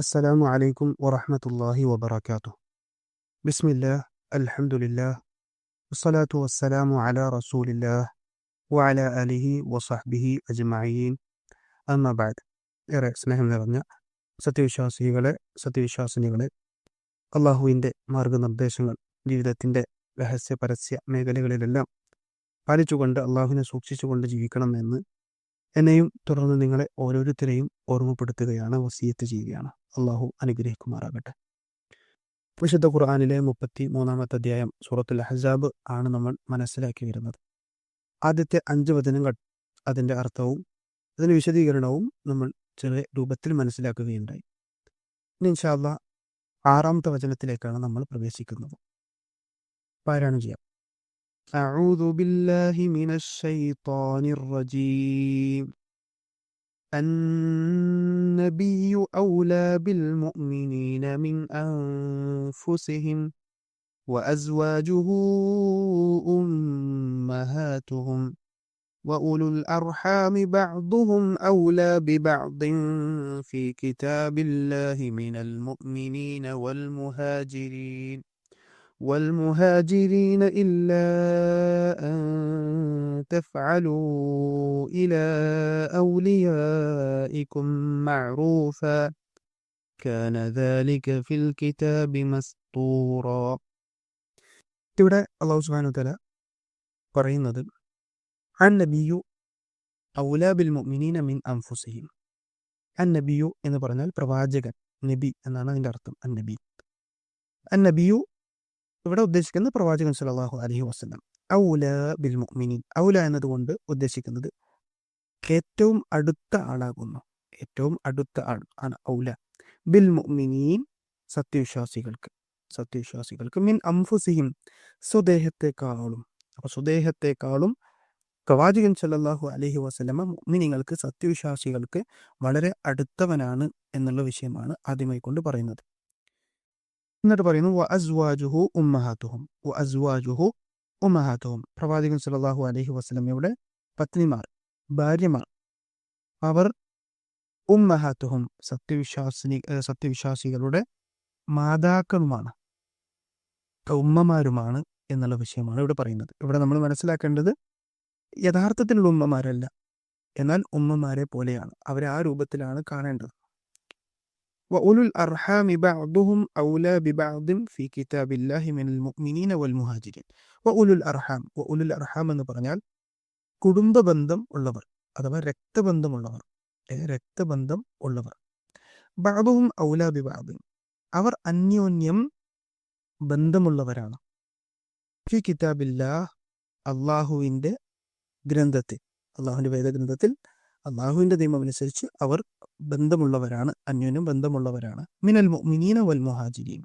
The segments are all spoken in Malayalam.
അസ്സലാമു അലൈക്കും വറഹമത്തല്ലാഹി വബർക്കാത്തു ബിസ്മില്ലാ അൽഹമുല്ലാ വസ്സലാത്തു വസ്സലാമു അല റസൂലില്ലാ വഅല അലിഹി വസഹ്ബിഹി അജ്മഈൻ. അമ്മബാദ് ഏറെ സ്നേഹം നിറഞ്ഞ സത്യവിശ്വാസികളെ സത്യവിശ്വാസിനികളെ അള്ളാഹുവിന്റെ മാർഗനിർദ്ദേശങ്ങൾ ജീവിതത്തിന്റെ രഹസ്യ പരസ്യ മേഖലകളിലെല്ലാം പാലിച്ചുകൊണ്ട് അള്ളാഹുവിനെ സൂക്ഷിച്ചുകൊണ്ട് ജീവിക്കണമെന്ന് എന്നെയും തുടർന്ന് നിങ്ങളെ ഓരോരുത്തരെയും ഓർമ്മപ്പെടുത്തുകയാണ് വസീയത്ത് ചെയ്യുകയാണ്. അള്ളാഹു അനുഗ്രഹിക്കുമാറാകട്ടെ. വിശുദ്ധ ഖുർആാനിലെ മുപ്പത്തി മൂന്നാമത്തെ അധ്യായം സൂറത്തുൽ ഹസാബ് ആണ് നമ്മൾ മനസ്സിലാക്കി വരുന്നത് ആദ്യത്തെ അഞ്ച് വചനങ്ങൾ അതിന്റെ അർത്ഥവും അതിന്റെ വിശദീകരണവും നമ്മൾ ചെറിയ രൂപത്തിൽ മനസ്സിലാക്കുകയുണ്ടായി. ഇനി ഇൻഷാല്ല ആറാമത്തെ വചനത്തിലേക്കാണ് നമ്മൾ പ്രവേശിക്കുന്നത്. പാരായണം ചെയ്യാം. أعوذ بالله من الشيطان الرجيم. النبي أولى بالمؤمنين من أنفسهم وأزواجه أمهاتهم وأولو الأرحام بعضهم أولى ببعض في كتاب الله من المؤمنين والمهاجرين. والمهاجرين إلا أن تفعلوا إلى أوليائكم معروفا كان ذلك في الكتاب مسطورا ഇവിടെ അള്ളാഹു സുബാനു തല പറയുന്നത് അൻ നബിയു ഔലാ ബിൽ മുഅ്മിനീന മിൻ അൻഫുസിഹിം അൻ നബിയു എന്ന് പറഞ്ഞാൽ പ്രവാചകൻ നബി എന്നാണ് അതിൻ്റെ അർത്ഥം അൻ നബി അൻ നബിയു ഇവിടെ ഉദ്ദേശിക്കുന്നത് പ്രവാചകൻ സല്ലല്ലാഹു അലഹി വസ്ലം ഔല ബിൽ മുഅ്മിനീൻ. ഔല എന്നതുകൊണ്ട് ഉദ്ദേശിക്കുന്നത് ഏറ്റവും അടുത്ത ആളാകുന്നു. ഏറ്റവും അടുത്ത ആൾ ആണ് ഔല. ബിൽ മുഅ്മിനീൻ സത്യവിശ്വാസികൾക്ക്. സത്യവിശ്വാസികൾക്ക് മിൻ അംഫുസിഹിം സ്വദേഹത്തെക്കാളും. അപ്പൊ സ്വദേഹത്തെക്കാളും പ്രവാചകൻ സല്ലല്ലാഹു അലഹി വസ്ലമ മുഅ്മിനീങ്ങൾക്ക് സത്യവിശ്വാസികൾക്ക് വളരെ അടുത്തവനാണ് എന്നുള്ള വിഷയമാണ് ആദ്യമായി കൊണ്ട് പറയുന്നത്. എന്നിട്ട് പറയുന്നു വ അസ്വാജുഹു ഉമ്മഹാത്തുഹും വ അസ്വാജുഹു ഉമ്മഹാത്തുഹും. പ്രവാചകൻ സല്ലല്ലാഹു അലഹി വസ്ലമയുടെ പത്നിമാർ ഭാര്യമാർ അവർ ഉമ്മഹാത്തുഹും സത്യവിശ്വാസിനി സത്യവിശ്വാസികളുടെ മാതാക്കളുമാണ് ഉമ്മമാരുമാണ് എന്നുള്ള വിഷയമാണ് ഇവിടെ പറയുന്നത്. ഇവിടെ നമ്മൾ മനസ്സിലാക്കേണ്ടത് യഥാർത്ഥത്തിലുള്ള ഉമ്മമാരല്ല. എന്നാൽ ഉമ്മമാരെ പോലെയാണ്. അവരെ ആ രൂപത്തിലാണ് കാണേണ്ടത്. وأولو الأرحام بعضهم أولى ببعض في كتاب الله من المؤمنين والمهاجرين وأولو الأرحام وأولو الأرحام എന്ന് പറഞ്ഞാൽ കുടുംബ ബന്ധം ഉള്ളവർ അഥവാ രക്തബന്ധമുള്ളവർ രക്തബന്ധം ഉള്ളവർ ബാബുവും ഔല ബിബാബും അവർ അന്യോന്യം ബന്ധമുള്ളവരാണ് ഫി കിതാബില്ല അള്ളാഹുവിൻ്റെ ഗ്രന്ഥത്തിൽ അള്ളാഹുവിൻ്റെ വേദഗ്രന്ഥത്തിൽ അള്ളാഹുവിന്റെ നിയമമനുസരിച്ച് അവർ ബന്ധമുള്ളവരാണ് അന്യോന്യം ബന്ധമുള്ളവരാണ്. മിനൽ മിനീന വൽ മുഹാജിരീൻ.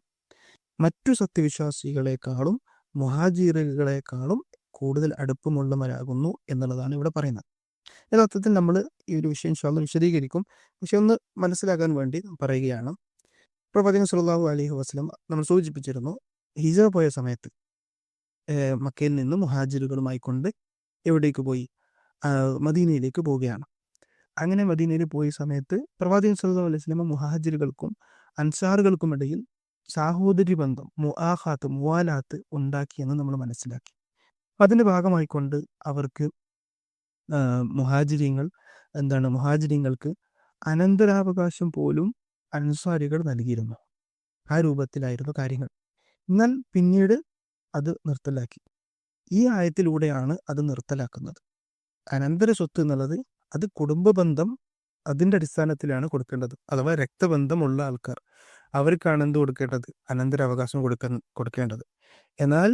മറ്റു സത്യവിശ്വാസികളെക്കാളും മുഹാജിറുകളെക്കാളും കൂടുതൽ അടുപ്പമുള്ളവരാകുന്നു എന്നുള്ളതാണ് ഇവിടെ പറയുന്നത്. യഥാർത്ഥത്തിൽ നമ്മൾ ഈ ഒരു വിഷയം ഇൻഷാല്ല വിശദീകരിക്കും. പക്ഷെ ഒന്ന് മനസ്സിലാക്കാൻ വേണ്ടി പറയുകയാണ്. പ്രവാചകൻ സുല്ലാഹു അലൈഹി വസ്ലം നമ്മൾ സൂചിപ്പിച്ചിരുന്നു ഹിജ പോയ സമയത്ത് മക്കയിൽ നിന്ന് മുഹാജിറുകളുമായി കൊണ്ട് എവിടേക്ക് പോയി? മദീനയിലേക്ക് പോവുകയാണ്. അങ്ങനെ മദീനയിൽ പോയ സമയത്ത് പ്രവാചകൻ സല്ലാ അലൈഹി മുഹാജിറുകൾക്കും അൻസാറുകൾക്കും ഇടയിൽ സാഹോദര്യ ബന്ധം മുആഹാത്ത് മുവാലാത്ത് ഉണ്ടാക്കിയെന്ന് നമ്മൾ മനസ്സിലാക്കി. അതിന്റെ ഭാഗമായിക്കൊണ്ട് അവർക്ക് മുഹാജിരിങ്ങൾ എന്താണ് മുഹാജിരിങ്ങൾക്ക് അനന്തരാവകാശം പോലും അൻസാരികൾ നൽകിയിരുന്നു. ആ രൂപത്തിലായിരുന്നു കാര്യങ്ങൾ. എന്നാൽ പിന്നീട് അത് നിർത്തലാക്കി. ഈ ആയത്തിലൂടെയാണ് അത് നിർത്തലാക്കുന്നത്. അനന്തര സ്വത്ത് എന്നുള്ളത് അത് കുടുംബ ബന്ധം അതിന്റെ അടിസ്ഥാനത്തിലാണ് കൊടുക്കേണ്ടത്. അഥവാ രക്തബന്ധമുള്ള ആൾക്കാർ അവർക്കാണ് എന്ത് കൊടുക്കേണ്ടത്? അനന്തരാവകാശം കൊടുക്ക കൊടുക്കേണ്ടത്. എന്നാൽ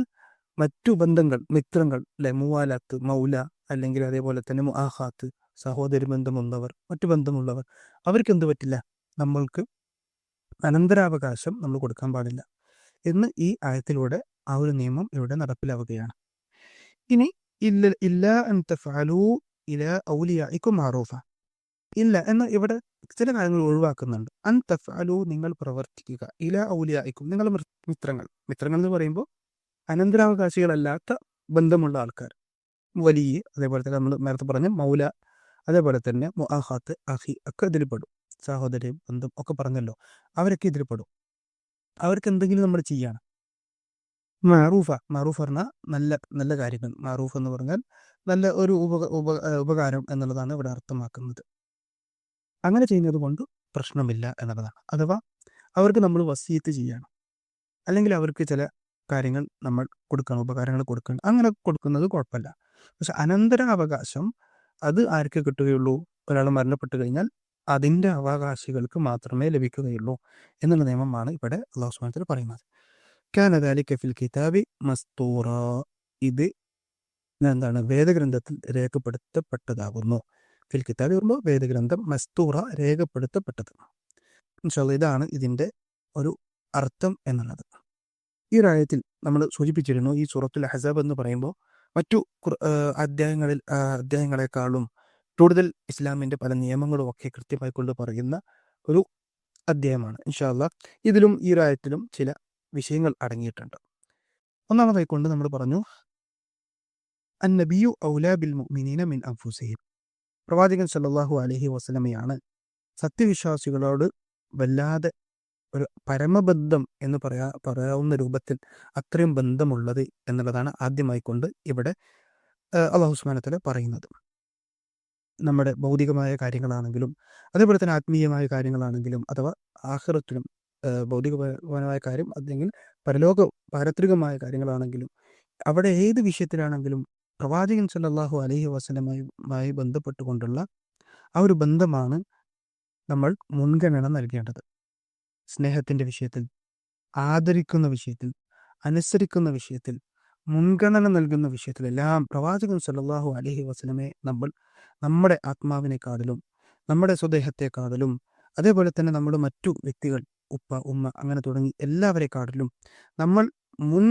മറ്റു ബന്ധങ്ങൾ മിത്രങ്ങൾ അല്ലെ മൂവാലാത്ത് മൗല അല്ലെങ്കിൽ അതേപോലെ തന്നെ മുആഹാത്ത് സഹോദരി ബന്ധമുള്ളവർ മറ്റു ബന്ധമുള്ളവർ അവർക്ക് എന്ത് പറ്റില്ല? നമ്മൾക്ക് അനന്തരാവകാശം നമ്മൾ കൊടുക്കാൻ പാടില്ല എന്ന് ഈ ആയത്തിലൂടെ ആ ഒരു നിയമം ഇവിടെ നടപ്പിലാവുകയാണ്. ഇനി ഇല്ല ഇല്ല തഫാലു ഇല ഔലിയായിക്കും മാറൂഫ ഇല്ല എന്ന് ഇവിടെ ചില കാര്യങ്ങൾ ഒഴിവാക്കുന്നുണ്ട്. അൻ തഫാലു നിങ്ങൾ പ്രവർത്തിക്കുക. ഇല ഔലിയായിക്കും നിങ്ങൾ മിത്രങ്ങൾ. മിത്രങ്ങൾ എന്ന് പറയുമ്പോൾ അനന്തരാവകാശികളല്ലാത്ത ബന്ധമുള്ള ആൾക്കാർ. വലിയ അതേപോലെ തന്നെ നമ്മൾ നേരത്തെ പറഞ്ഞ മൗല അതേപോലെ തന്നെ മുഹാത്ത് അഹി ഒക്കെ ഇതിൽ പെടും സഹോദരി ബന്ധം ഒക്കെ പറഞ്ഞല്ലോ അവരൊക്കെ ഇതിൽ പെടും അവർക്ക് എന്തെങ്കിലും നമ്മൾ ചെയ്യണം. മാറൂഫ മാറൂഫ് പറഞ്ഞാൽ നല്ല നല്ല കാര്യങ്ങൾ. മാറൂഫ് എന്ന് പറഞ്ഞാൽ നല്ല ഒരു ഉപ ഉപ ഉപകാരം എന്നുള്ളതാണ് ഇവിടെ അർത്ഥമാക്കുന്നത്. അങ്ങനെ ചെയ്യുന്നത് കൊണ്ട് പ്രശ്നമില്ല എന്നുള്ളതാണ്. അഥവാ അവർക്ക് നമ്മൾ വസീത്ത് ചെയ്യണം. അല്ലെങ്കിൽ അവർക്ക് ചില കാര്യങ്ങൾ നമ്മൾ കൊടുക്കണം ഉപകാരങ്ങൾ കൊടുക്കണം. അങ്ങനെ കൊടുക്കുന്നത് കുഴപ്പമില്ല. പക്ഷെ അനന്തരാവകാശം അത് ആർക്ക് കിട്ടുകയുള്ളൂ? ഒരാൾ മരണപ്പെട്ടു കഴിഞ്ഞാൽ അതിന്റെ അവകാശികൾക്ക് മാത്രമേ ലഭിക്കുകയുള്ളൂ എന്നുള്ള നിയമമാണ് ഇവിടെ അള്ളാഹു സുബാനത്തിൽ പറയുന്നത്. കാന ദാലിക ഫിൽ കിതാബി മസ്തൂറ ഇത് എന്താണ്? വേദഗ്രന്ഥത്തിൽ രേഖപ്പെടുത്തപ്പെട്ടതാകുന്നു. ഫിൽ കിതാബി പറയുമ്പോൾ വേദഗ്രന്ഥം മസ്തൂറ രേഖപ്പെടുത്തപ്പെട്ടത്. ഇതാണ് ഇതിന്റെ ഒരു അർത്ഥം എന്നുള്ളത്. ഈ ഒരായത്തിൽ നമ്മൾ സൂചിപ്പിച്ചിരുന്നു ഈ സൂറത്തുൽ അഹസബ് എന്ന് പറയുമ്പോൾ മറ്റു അധ്യായങ്ങളിൽ അധ്യായങ്ങളെക്കാളും കൂടുതൽ ഇസ്ലാമിന്റെ പല നിയമങ്ങളും ഒക്കെ കൃത്യമായി കൊണ്ട് പറയുന്ന ഒരു അധ്യായമാണ്. ഇൻഷാല്ല ഇതിലും ഈ ഒരായത്തിലും ചില വിഷയങ്ങൾ അടങ്ങിയിട്ടുണ്ട്. ഒന്നാമതായി കൊണ്ട് നമ്മൾ പറഞ്ഞു അന്നബിയു ഔലാബിൽ മുഅ്മിനീന മിൻ അൻഫുസിഹിം. പ്രവാചകൻ സല്ലാഹു അലഹി വസല്ലമയാണ് സത്യവിശ്വാസികളോട് വല്ലാതെ ഒരു പരമബന്ധം എന്ന് പറയാ പറയാവുന്ന രൂപത്തിൽ അത്രയും ബന്ധമുള്ളത് എന്നുള്ളതാണ് ആദ്യമായി കൊണ്ട് ഇവിടെ അള്ളാഹു സുബ്ഹാനഹു പറയുന്നത്. നമ്മുടെ ഭൗതികമായ കാര്യങ്ങളാണെങ്കിലും അതേപോലെ തന്നെ ആത്മീയമായ കാര്യങ്ങളാണെങ്കിലും അഥവാ ആഹ്റത്തിലും ഭൗതികപരമായ കാര്യം അല്ലെങ്കിൽ പരലോക പാരത്രികമായ കാര്യങ്ങളാണെങ്കിലും അവിടെ ഏത് വിഷയത്തിലാണെങ്കിലും പ്രവാചകൻ സല്ലല്ലാഹു അലൈഹി ആയി ബന്ധപ്പെട്ടുകൊണ്ടുള്ള ആ ഒരു ബന്ധമാണ് നമ്മൾ മുൻഗണന നൽകേണ്ടത്. സ്നേഹത്തിന്റെ വിഷയത്തിൽ ആദരിക്കുന്ന വിഷയത്തിൽ അനുസരിക്കുന്ന വിഷയത്തിൽ മുൻഗണന നൽകുന്ന വിഷയത്തിലെല്ലാം പ്രവാചകൻ സല്ലാഹു അലഹി വസല്ലമയെ നമ്മൾ നമ്മുടെ ആത്മാവിനെക്കാളിലും നമ്മുടെ സ്വദേഹത്തെക്കാളിലും അതേപോലെ തന്നെ നമ്മുടെ മറ്റു വ്യക്തികൾ ഉപ്പ ഉമ്മ അങ്ങനെ തുടങ്ങി എല്ലാവരെക്കാട്ടിലും നമ്മൾ മുൻ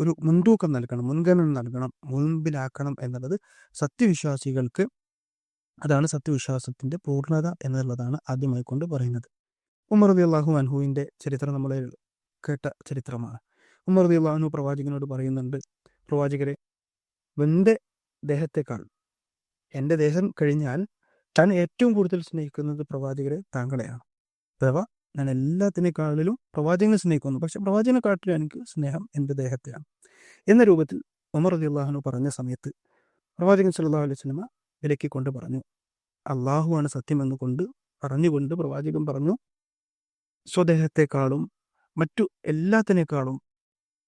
ഒരു മുൻതൂക്കം നൽകണം മുൻഗണന നൽകണം മുൻപിലാക്കണം എന്നുള്ളത് സത്യവിശ്വാസികൾക്ക് അതാണ് സത്യവിശ്വാസത്തിന്റെ പൂർണത എന്നുള്ളതാണ് ആദ്യമായി കൊണ്ട് പറയുന്നത്. ഉമർ റബി അള്ളാഹു അൻഹുവിന്റെ ചരിത്രം നമ്മൾ കേട്ട ചരിത്രമാണ്. ഉമർ റബി അള്ളാഹു പ്രവാചകനോട് പറയുന്നുണ്ട് പ്രവാചകരെ എന്റെ ദേഹത്തെക്കാൾ എന്റെ ദേഹം കഴിഞ്ഞാൽ താൻ ഏറ്റവും കൂടുതൽ സ്നേഹിക്കുന്നത് പ്രവാചകരെ താങ്കളെയാണ്. അഥവാ ഞാൻ എല്ലാത്തിനേക്കാളിലും പ്രവാചകനെ സ്നേഹിക്കുന്നു. പക്ഷെ പ്രവാചകനെ പ്രവാചകനെക്കാട്ടിലും എനിക്ക് സ്നേഹം എന്റെ ദേഹത്തെയാണ്. എന്ന രൂപത്തിൽ ഉമർ അലി അള്ളാഹുനു പറഞ്ഞ സമയത്ത് പ്രവാചകൻ സല്ലാ അലൈഹി സ്വലമ വിലക്കിക്കൊണ്ട് പറഞ്ഞു അള്ളാഹുവാണ് സത്യമെന്ന് കൊണ്ട് പറഞ്ഞുകൊണ്ട് പ്രവാചകൻ പറഞ്ഞു സ്വദേഹത്തെക്കാളും മറ്റു എല്ലാത്തിനേക്കാളും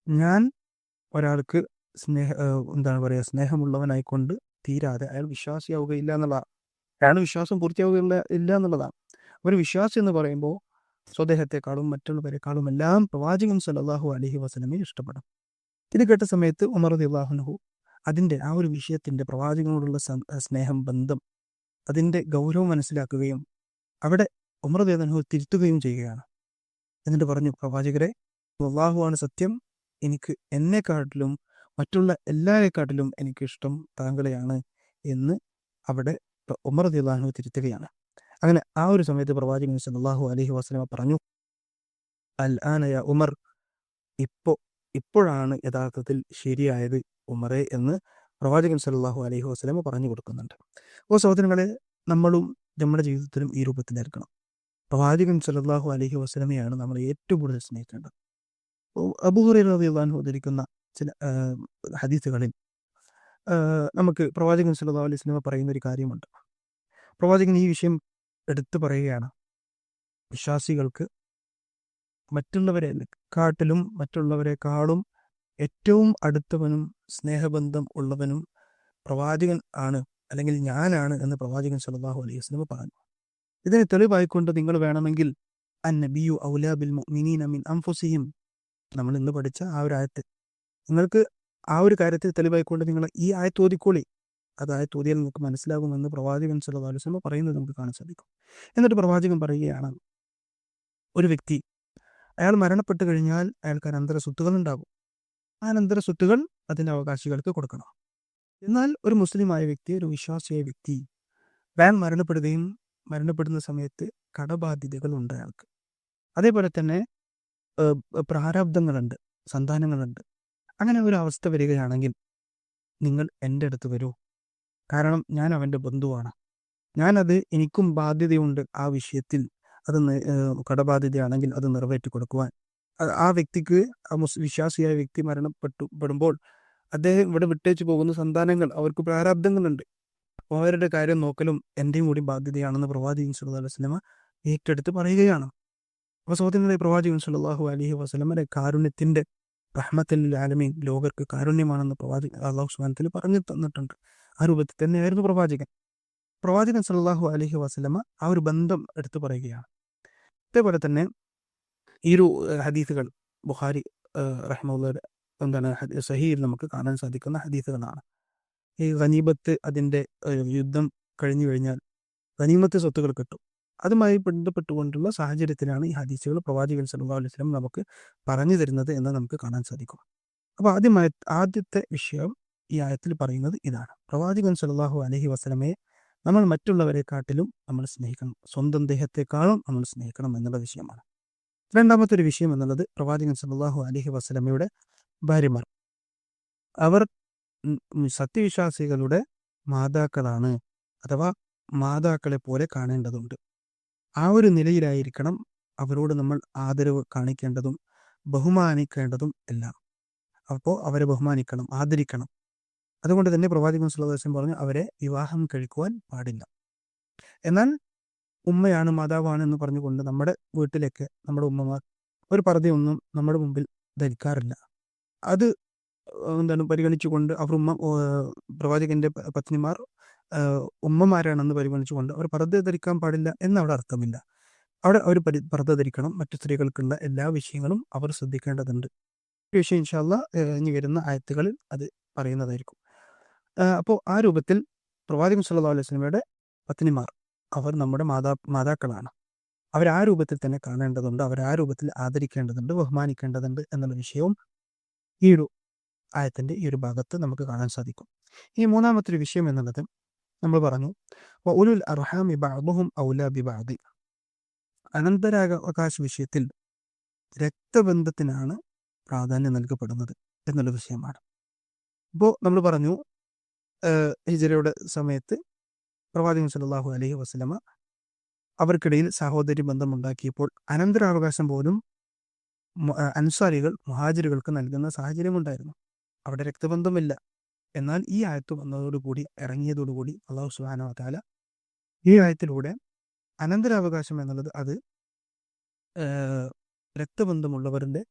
ഞാൻ ഒരാൾക്ക് സ്നേഹ എന്താണ് പറയുക സ്നേഹമുള്ളവനായിക്കൊണ്ട് തീരാതെ അയാൾ വിശ്വാസിയാവുകയില്ല എന്നുള്ളതാണ് അയാൾ വിശ്വാസം പൂർത്തിയാവുകയില്ല ഇല്ല എന്നുള്ളതാണ്. ഒരു വിശ്വാസി എന്ന് പറയുമ്പോൾ സ്വദേഹത്തെക്കാളും മറ്റുള്ളവരെക്കാളും എല്ലാം പ്രവാചകൻ സല്ലാഹു അലഹി വസ്ലമെ ഇഷ്ടപ്പെടും. ഇത് കേട്ട സമയത്ത് ഉമർ അള്ളാഹുനഹു അതിന്റെ ആ ഒരു വിഷയത്തിന്റെ പ്രവാചകനോടുള്ള സ്നേഹം ബന്ധം അതിന്റെ ഗൗരവം മനസ്സിലാക്കുകയും അവിടെ ഉമർ ദേവനഹു തിരുത്തുകയും ചെയ്യുകയാണ്. എന്നിട്ട് പറഞ്ഞു പ്രവാചകരെ അള്ളാഹുവാണ് സത്യം. എനിക്ക് എന്നെക്കാട്ടിലും മറ്റുള്ള എല്ലാവരെക്കാട്ടിലും എനിക്കിഷ്ടം താങ്കളെയാണ് എന്ന് അവിടെ ഉമർ ദിള്ളാഹു തിരുത്തുകയാണ്. അങ്ങനെ ആ ഒരു സമയത്ത് പ്രവാചകൻ സല്ലാഹു അലഹി വസ്ലമ പറഞ്ഞു അൽ ആനയ ഉമർ. ഇപ്പോ ഇപ്പോഴാണ് യഥാർത്ഥത്തിൽ ശരിയായത് ഉമറെ എന്ന് പ്രവാചകൻ സല്ലാഹു അലഹി വസ്ലമ പറഞ്ഞു കൊടുക്കുന്നുണ്ട്. അപ്പോൾ സഹോദരങ്ങളെ നമ്മളും നമ്മുടെ ജീവിതത്തിലും ഈ രൂപത്തിലായിരിക്കണം പ്രവാചകൻ സല്ലാഹു അലഹി വസ്ലമയാണ് നമ്മൾ ഏറ്റവും കൂടുതൽ സ്നേഹിക്കേണ്ടത്. അബൂഹുറൈ ചില ഹദീസുകളിൽ നമുക്ക് പ്രവാചകൻ സല്ലാ അലൈഹി സ്വലമ പറയുന്ന ഒരു കാര്യമുണ്ട്. പ്രവാചകൻ ഈ വിഷയം എടുത്തു പറയുകയാണ്. വിശ്വാസികൾക്ക് മറ്റുള്ളവരെ കാട്ടിലും മറ്റുള്ളവരെക്കാളും ഏറ്റവും അടുത്തവനും സ്നേഹബന്ധം ഉള്ളവനും പ്രവാചകൻ ആണ് അല്ലെങ്കിൽ ഞാനാണ് എന്ന് പ്രവാചകൻ സല്ലാഹു അലൈഹി വസ്ലമ പറഞ്ഞു. ഇതിനെ തെളിവായിക്കൊണ്ട് നിങ്ങൾ വേണമെങ്കിൽ മിനീന മിൻ അംഫുസിഹിം നമ്മൾ ഇന്ന് പഠിച്ച ആ ഒരു ആയത്ത്. നിങ്ങൾക്ക് ആ ഒരു കാര്യത്തിൽ തെളിവായിക്കൊണ്ട് നിങ്ങൾ ഈ ആയത്ത് ഓതിക്കോളി. അത് ആയത്ത് ഓതിയാൽ നമുക്ക് മനസ്സിലാകുമെന്ന് പ്രവാചകൻ സല്ലല്ലാഹു അലൈഹി വസല്ലം പറയുന്നത് നമുക്ക് കാണാൻ സാധിക്കും. എന്നിട്ട് പ്രവാചകൻ പറയുകയാണ് ഒരു വ്യക്തി അയാൾ മരണപ്പെട്ട് കഴിഞ്ഞാൽ അയാൾക്ക് അനന്തര സ്വത്തുകൾ ഉണ്ടാകും. ആ അനന്തര സ്വത്തുകൾ അതിന്റെ അവകാശികൾക്ക് കൊടുക്കണം. എന്നാൽ ഒരു മുസ്ലിമായ വ്യക്തി ഒരു വിശ്വാസിയായ വ്യക്തി അയാൾ മരണപ്പെടുകയും മരണപ്പെടുന്ന സമയത്ത് കടബാധ്യതകൾ ഉണ്ട് അയാൾക്ക്. അതേപോലെ തന്നെ പ്രാരാബ്ദങ്ങളുണ്ട് സന്താനങ്ങളുണ്ട്. അങ്ങനെ ഒരു അവസ്ഥ വരികയാണെങ്കിൽ നിങ്ങൾ എന്റെ അടുത്ത് വരൂ. കാരണം ഞാൻ അവന്റെ ബന്ധുവാണ്. ഞാനത് എനിക്കും ബാധ്യതയുണ്ട് ആ വിഷയത്തിൽ. അത് കടബാധ്യതയാണെങ്കിൽ അത് നിറവേറ്റി കൊടുക്കുവാൻ. ആ- വ്യക്തിക്ക് ആ മുസ് വിശ്വാസിയായ വ്യക്തി മരണപ്പെട്ടു പെടുമ്പോൾ അദ്ദേഹം ഇവിടെ വിട്ടേച്ച് പോകുന്ന സന്താനങ്ങൾ അവർക്ക് പ്രാരാബ്ദങ്ങളുണ്ട്. അവരുടെ കാര്യം നോക്കലും എന്റെയും കൂടി ബാധ്യതയാണെന്ന് പ്രവാചകൻ സല്ലല്ലാഹു അലൈഹി വസല്ലമ ഏറ്റെടുത്ത് പറയുകയാണ്. അപ്പോൾ സഹോദരങ്ങളെ പ്രവാചകൻ സല്ലല്ലാഹു അലൈഹി വസല്ലമയുടെ കാരുണ്യത്തിന്റെ റഹ്മത്തിൽ ആലമീൻ ലോകർക്ക് കാരുണ്യമാണെന്ന് പ്രവാചകൻ അള്ളാഹു സുബാനത്തിൽ പറഞ്ഞു തന്നിട്ടുണ്ട്. ആ രൂപത്തിൽ തന്നെയായിരുന്നു പ്രവാചകൻ. പ്രവാചകൻ സല്ലല്ലാഹു അലഹി വസ്ലമ ആ ഒരു ബന്ധം എടുത്തു പറയുകയാണ്. അതേപോലെ തന്നെ ഈ ഒരു ഹദീസുകൾ ബുഹാരി റഹ്മുള്ളയുടെ എന്താണ് സഹീൽ നമുക്ക് കാണാൻ സാധിക്കുന്ന ഹദീസുകളാണ്. ഈ ഖനീബത്ത് അതിന്റെ യുദ്ധം കഴിഞ്ഞു കഴിഞ്ഞാൽ ഖനീമത്ത് സ്വത്തുകൾ കിട്ടും. അതുമായി ബന്ധപ്പെട്ടുകൊണ്ടുള്ള സാഹചര്യത്തിലാണ് ഈ ഹദീസുകൾ പ്രവാചകൻ സല്ലല്ലാഹു അലൈഹി വസല്ലം നമുക്ക് പറഞ്ഞു തരുന്നത് എന്ന് നമുക്ക് കാണാൻ സാധിക്കും. അപ്പോൾ ആദ്യമായി ആദ്യത്തെ വിഷയം ഈ ആയത്തിൽ പറയുന്നത് ഇതാണ്. പ്രവാചകൻ സല്ലല്ലാഹു അലഹി വസ്ലമയെ നമ്മൾ മറ്റുള്ളവരെക്കാട്ടിലും നമ്മൾ സ്നേഹിക്കണം. സ്വന്തം ദേഹത്തെക്കാളും നമ്മൾ സ്നേഹിക്കണം എന്നുള്ള വിഷയമാണ്. രണ്ടാമത്തെ ഒരു വിഷയം എന്നുള്ളത് പ്രവാചകൻ സല്ലല്ലാഹു അലഹി വസ്ലമയുടെ ഭാര്യമാർ. അവർ സത്യവിശ്വാസികളുടെ മാതാക്കളാണ് അഥവാ മാതാക്കളെ പോലെ കാണേണ്ടതുണ്ട്. ആ ഒരു നിലയിലായിരിക്കണം അവരോട് നമ്മൾ ആദരവ് കാണിക്കേണ്ടതും ബഹുമാനിക്കേണ്ടതും എല്ലാം. അപ്പോൾ അവരെ ബഹുമാനിക്കണം ആദരിക്കണം. അതുകൊണ്ട് തന്നെ പ്രവാചകൻ സുലഭം പറഞ്ഞു അവരെ വിവാഹം കഴിക്കുവാൻ പാടില്ല. എന്നാൽ ഉമ്മയാണ് മാതാവാണ് എന്ന് പറഞ്ഞുകൊണ്ട് നമ്മുടെ വീട്ടിലേക്ക് നമ്മുടെ ഉമ്മമാർ ഒരു പർദ്ദയൊന്നും നമ്മുടെ മുമ്പിൽ ധരിക്കാറില്ല. അത് എന്താണ് പരിഗണിച്ചുകൊണ്ട് അവർ ഉമ്മ പ്രവാചകന്റെ പത്നിമാർ ഉമ്മമാരാണെന്ന് പരിഗണിച്ചുകൊണ്ട് അവർ പർദ്ധ ധരിക്കാൻ പാടില്ല എന്നവിടെ അർത്ഥമില്ല. അവിടെ അവർ പരി പർദ്ധ ധരിക്കണം. മറ്റു സ്ത്രീകൾക്കുള്ള എല്ലാ വിഷയങ്ങളും അവർ ശ്രദ്ധിക്കേണ്ടതുണ്ട്. വിഷയം ഇൻഷാല്ല ഇനി വരുന്ന ആയത്തുകളിൽ അത് പറയുന്നതായിരിക്കും. അപ്പോൾ ആ രൂപത്തിൽ പ്രവാചകൻ മുസ്ലാ അലൈഹി വസല്ലമയുടെ പത്നിമാർ അവർ നമ്മുടെ മാതാ മാതാക്കളാണ്. അവർ ആ രൂപത്തിൽ തന്നെ കാണേണ്ടതുണ്ട് അവർ ആ രൂപത്തിൽ ആദരിക്കേണ്ടതുണ്ട് ബഹുമാനിക്കേണ്ടതുണ്ട് എന്നുള്ള വിഷയവും ഈ ഒരു ആയത്തിന്റെ ഈ ഒരു ഭാഗത്ത് നമുക്ക് കാണാൻ സാധിക്കും. ഈ മൂന്നാമത്തെ ഒരു വിഷയം എന്നുള്ളത് നമ്മൾ പറഞ്ഞു ഉലുൽ അർഹാമി ബഅദുഹും ഔലാ ബിബഅദി അനന്തരാവകാശ വിഷയത്തിൽ രക്തബന്ധത്തിനാണ് പ്രാധാന്യം നൽകപ്പെടുന്നത് എന്നുള്ള വിഷയമാണ്. ഇപ്പോൾ നമ്മൾ പറഞ്ഞു ഹിജറയുടെ സമയത്ത് പ്രവാചകൻ സല്ലല്ലാഹു അലഹി വസ്ലമ അവർക്കിടയിൽ സഹോദരി ബന്ധം ഉണ്ടാക്കിയപ്പോൾ അനന്തരാവകാശം പോലും അൻസാരികൾ മുഹാജിറുകൾക്ക് നൽകുന്ന സാഹചര്യമുണ്ടായിരുന്നു. അവിടെ രക്തബന്ധമില്ല. എന്നാൽ ഈ ആയത്ത് വന്നതോടുകൂടി ഇറങ്ങിയതോടുകൂടി അള്ളാഹു സുബാന താല ഈ ആയത്തിലൂടെ അനന്തരാവകാശം എന്നുള്ളത് അത് രക്തബന്ധമുള്ളവരുടെ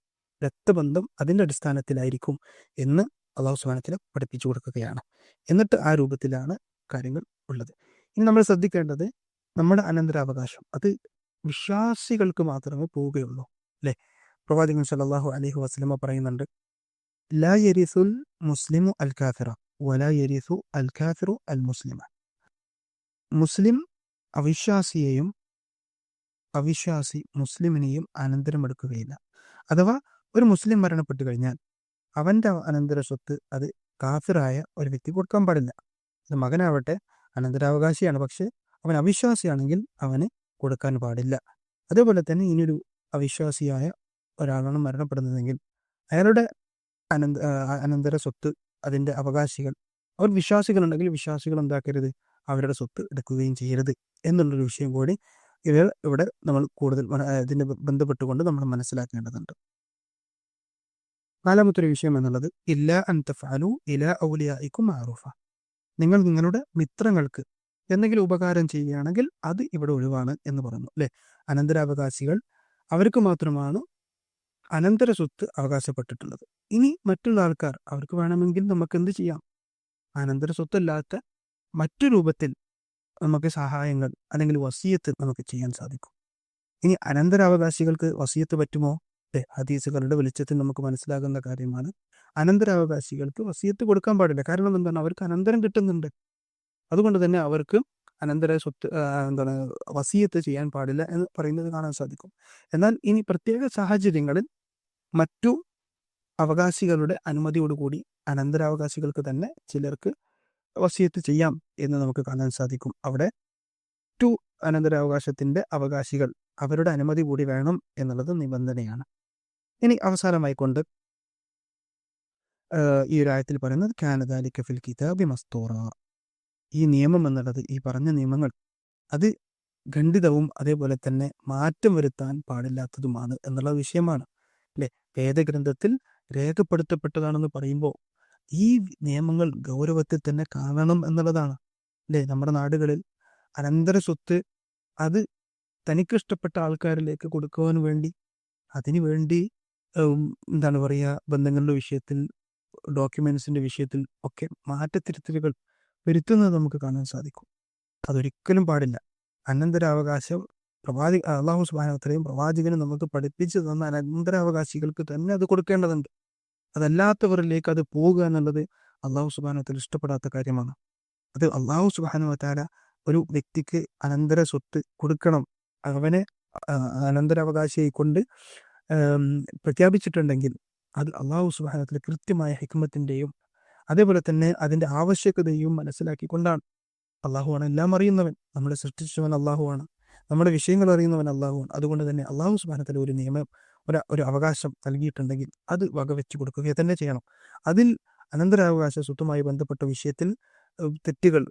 രക്തബന്ധം അതിന്റെ അടിസ്ഥാനത്തിലായിരിക്കും എന്ന് അള്ളാഹു സുബാനത്തിന് പഠിപ്പിച്ചു കൊടുക്കുകയാണ്. എന്നിട്ട് ആ രൂപത്തിലാണ് കാര്യങ്ങൾ ഉള്ളത്. ഇനി നമ്മൾ ശ്രദ്ധിക്കേണ്ടത് നമ്മുടെ അനന്തരാവകാശം. അത് വിശ്വാസികൾക്ക് മാത്രമേ പോവുകയുള്ളൂ. അല്ലെ? പ്രവാചകൻ സല്ലല്ലാഹു അലഹു വസ്ലമ പറയുന്നുണ്ട് ലാ യരിസുൽ മുസ്ലിമു അൽ കാഫിറ വലാ യരിസു അൽ കാഫിറു അൽ മുസ്ലിമ. മുസ്ലിം അവിശ്വാസിയെയും അവിശ്വാസി മുസ്ലിമിനെയും അനന്തരം എടുക്കുകയില്ല അഥവാ ഒരു മുസ്ലിം മരണപ്പെട്ടു കഴിഞ്ഞാൽ അവന്റെ അനന്തര സ്വത്ത് അത് കാഫിറായ ഒരു വ്യക്തി കൊടുക്കാൻ പാടില്ല. അത് മകനാവട്ടെ അനന്തരാവകാശിയാണ്. പക്ഷെ അവൻ അവിശ്വാസിയാണെങ്കിൽ അവന് കൊടുക്കാൻ പാടില്ല. അതേപോലെ തന്നെ ഇനിയൊരു അവിശ്വാസിയായ ഒരാളാണ് മരണപ്പെടുന്നതെങ്കിൽ അയാളുടെ അനന്ത അനന്തര സ്വത്ത് അതിന്റെ അവകാശികൾ അവർ വിശ്വാസികളുണ്ടെങ്കിൽ വിശ്വാസികൾ എന്താക്കരുത്? അവരുടെ സ്വത്ത് എടുക്കുകയും ചെയ്യരുത് എന്നുള്ളൊരു വിഷയം കൂടി ഇവർ ഇവിടെ നമ്മൾ കൂടുതൽ ഇതിനെ ബന്ധപ്പെട്ടുകൊണ്ട് നമ്മൾ മനസ്സിലാക്കേണ്ടതുണ്ട്. നാലാമത്തൊരു വിഷയം എന്നുള്ളത് ഇല്ല അൻതഫാലു ഇല ഔലിയായിക്കും മാറൂഫ നിങ്ങൾ നിങ്ങളുടെ മിത്രങ്ങൾക്ക് എന്തെങ്കിലും ഉപകാരം ചെയ്യുകയാണെങ്കിൽ അത് ഇവിടെ ഒഴിവാണ് എന്ന് പറയുന്നു അല്ലെ? അനന്തരാവകാശികൾ അവർക്ക് മാത്രമാണ് അനന്തര സ്വത്ത് അവകാശപ്പെട്ടിട്ടുള്ളത്. ഇനി മറ്റുള്ള ആൾക്കാർ അവർക്ക് വേണമെങ്കിൽ നമുക്ക് എന്ത് ചെയ്യാം? അനന്തര സ്വത്തല്ലാത്ത മറ്റു രൂപത്തിൽ നമുക്ക് സഹായങ്ങൾ അല്ലെങ്കിൽ വസീയത്ത് നമുക്ക് ചെയ്യാൻ സാധിക്കും. ഇനി അനന്തരാവകാശികൾക്ക് വസീയത്ത് പറ്റുമോ? ഹദീസുകളുടെ വെളിച്ചത്തിൽ നമുക്ക് മനസ്സിലാകുന്ന കാര്യമാണ്. അനന്തരാവകാശികൾക്ക് വസീയത്ത് കൊടുക്കാൻ പാടില്ല. കാരണം എന്താണ്? അവർക്ക് അനന്തരം കിട്ടുന്നുണ്ട്. അതുകൊണ്ട് തന്നെ അവർക്ക് അനന്തര സ്വത്ത് എന്താണ് വസീയത്ത് ചെയ്യാൻ പാടില്ല എന്ന് പറയുന്നത് കാണാൻ സാധിക്കും. എന്നാൽ ഇനി പ്രത്യേക സാഹചര്യങ്ങളിൽ മറ്റു അവകാശികളുടെ അനുമതിയോടുകൂടി അനന്തരാവകാശികൾക്ക് തന്നെ ചിലർക്ക് വസീയത്ത് ചെയ്യാം എന്ന് നമുക്ക് കാണാൻ സാധിക്കും. അവിടെ ടു അനന്തരാവകാശത്തിന്റെ അവകാശികൾ അവരുടെ അനുമതി കൂടി വേണം എന്നുള്ളത് നിബന്ധനയാണ്. ഇനി അവസാനമായി കൊണ്ട് ആഹ് ഈ ഒരു ആയത്തിൽ പറയുന്നത് കാനദാലിക്ക ഫിൽ കിതാബി മസ്തൂറ. ഈ നിയമം എന്നുള്ളത് ഈ പറഞ്ഞ നിയമങ്ങൾ അത് ഖണ്ഡിതവും അതേപോലെ തന്നെ മാറ്റം വരുത്താൻ പാടില്ലാത്തതുമാണ് എന്നുള്ള വിഷയമാണ്. അല്ലെ? വേദഗ്രന്ഥത്തിൽ രേഖപ്പെടുത്തപ്പെട്ടതാണെന്ന് പറയുമ്പോൾ ഈ നിയമങ്ങൾ ഗൗരവത്തിൽ തന്നെ കാണണം എന്നുള്ളതാണ്. അല്ലെ? നമ്മുടെ നാടുകളിൽ അനന്തര സ്വത്ത് അത് തനിക്കിഷ്ടപ്പെട്ട ആൾക്കാരിലേക്ക് കൊടുക്കുവാൻ വേണ്ടി അതിനു വേണ്ടി എന്താണ് പറയുക ബന്ധങ്ങളുടെ വിഷയത്തിൽ ഡോക്യുമെൻസിന്റെ വിഷയത്തിൽ ഒക്കെ മാറ്റത്തിരുത്തലുകൾ വരുത്തുന്നത് നമുക്ക് കാണാൻ സാധിക്കും. അതൊരിക്കലും പാടില്ല. അനന്തരാവകാശം പ്രവാചി അള്ളാഹു സുബാനത്രയും പ്രവാചകനും നമുക്ക് പഠിപ്പിച്ചു തന്ന അനന്തരാവകാശികൾക്ക് തന്നെ അത് കൊടുക്കേണ്ടതുണ്ട്. അതല്ലാത്തവരിലേക്ക് അത് പോകുക എന്നുള്ളത് അള്ളാഹു സുബാനത്തിൽ ഇഷ്ടപ്പെടാത്ത കാര്യമാണ്. അത് അള്ളാഹു സുബാനുവത്താല ഒരു വ്യക്തിക്ക് അനന്തര സ്വത്ത് കൊടുക്കണം. അവനെ അനന്തരാവകാശിയെ കൊണ്ട് പ്രഖ്യാപിച്ചിട്ടുണ്ടെങ്കിൽ അത് അള്ളാഹു സുബാനത്തിലെ കൃത്യമായ ഹിക്മത്തിന്റെയും അതേപോലെ തന്നെ അതിന്റെ ആവശ്യകതയും മനസ്സിലാക്കിക്കൊണ്ടാണ്. അള്ളാഹുവാണ് എല്ലാം അറിയുന്നവൻ. നമ്മളെ സൃഷ്ടിച്ചവൻ അള്ളാഹുവാണ് നമ്മുടെ വിഷയങ്ങൾ അറിയുന്നവൻ അള്ളാഹുവാണ് അതുകൊണ്ട് തന്നെ അള്ളാഹു സുബാനത്തിൽ ഒരു നിയമം ഒരു ഒരു അവകാശം നൽകിയിട്ടുണ്ടെങ്കിൽ അത് വകവെച്ച് കൊടുക്കുക തന്നെ ചെയ്യണം. അതിൽ അനന്തരാവകാശ സ്വത്തുമായി ബന്ധപ്പെട്ട വിഷയത്തിൽ തെറ്റുകൾ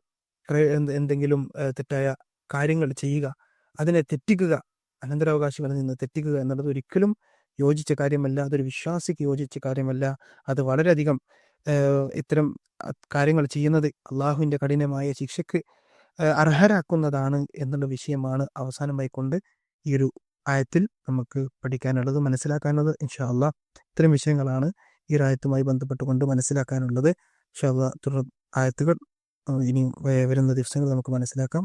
എന്തെങ്കിലും തെറ്റായ കാര്യങ്ങൾ ചെയ്യുക അതിനെ തെറ്റിക്കുക അനന്തരാവകാശങ്ങളിൽ നിന്ന് തെറ്റിക്കുക എന്നുള്ളത് ഒരിക്കലും യോജിച്ച കാര്യമല്ല അതൊരു വിശ്വാസിക്ക് യോജിച്ച കാര്യമല്ല. അത് വളരെയധികം ഇത്തരം കാര്യങ്ങൾ ചെയ്യുന്നത് അള്ളാഹുവിന്റെ കഠിനമായ ശിക്ഷയ്ക്ക് അർഹരാക്കുന്നതാണ് എന്നുള്ള വിഷയമാണ് അവസാനമായി കൊണ്ട് ഈ ഒരു ആയത്തിൽ നമുക്ക് പഠിക്കാനുള്ളത് മനസ്സിലാക്കാനുള്ളത്. ഇൻഷാ അള്ളാഹ് ഇത്തരം വിഷയങ്ങളാണ് ഈ ആയത്തുമായി ബന്ധപ്പെട്ടുകൊണ്ട് മനസ്സിലാക്കാനുള്ളത്. ഇൻഷാ അള്ളാഹ് തുടർ ആയത്തുകൾ ഇനി വരുന്ന ദിവസങ്ങൾ നമുക്ക് മനസ്സിലാക്കാം.